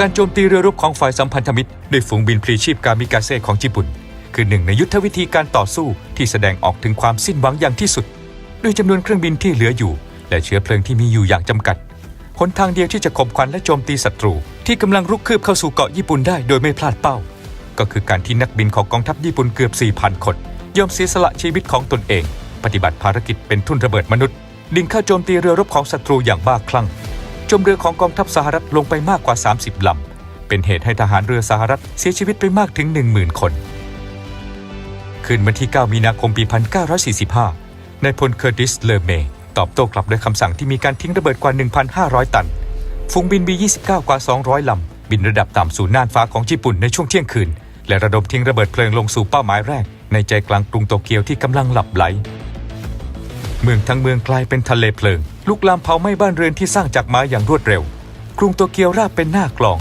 การโจมตีเรือรบของฝ่ายสัมพันธมิตรด้วยฝูงบินพลีชีพกามิกาเซ่ของญี่ปุ่น คือหนึ่งในยุทธวิธีการต่อสู้ที่แสดงออกถึงความสิ้นหวังอย่างที่สุด ด้วยจำนวนเครื่องบินที่เหลืออยู่ และเชื้อเพลิงที่มีอยู่อย่างจำกัดหนทางเดียวที่จะข่มขวัญและโจมตีศัตรู ที่กำลังรุกคืบเข้าสู่เกาะญี่ปุ่นได้โดยไม่พลาดเป้า ก็คือการที่นักบินของกองทัพญี่ปุ่นเกือบ 4,000 คนยอมเสียสละชีวิตของตนเอง ปฏิบัติภารกิจเป็นทุ่นระเบิดมนุษย์ ดิ่งเข้าโจมตีเรือรบของศัตรูอย่างบ้าคลั่ง จมเรือของกองทัพสหรัฐลงไปมากกว่า 30 ลำ เป็นเหตุให้ทหารเรือสหรัฐเสียชีวิตไปมากถึง 10,000 คน คืนวันที่ 9 มีนาคมปี 1945 นายพลเคอร์ติส เลอเมตอบโต้กลับด้วยคำสั่งที่มีการทิ้งระเบิดกว่า 1,500 ตัน ฝูงบิน B-29 กว่า 200 ลำ บินระดับต่ำสู่น่านฟ้าของญี่ปุ่นในช่วงเที่ยงคืน และระดมทิ้งระเบิดเพลิงลงสู่เป้าหมายแรก ในใจกลางกรุงโตเกียวที่กำลังหลับไหล เมืองทั้งเมืองกลายเป็นทะเลเพลิง ลุกลามเผาไหม้บ้านเรือนที่สร้างจากไม้อย่างรวดเร็ว กรุงโตเกียวราบเป็นหน้ากลอง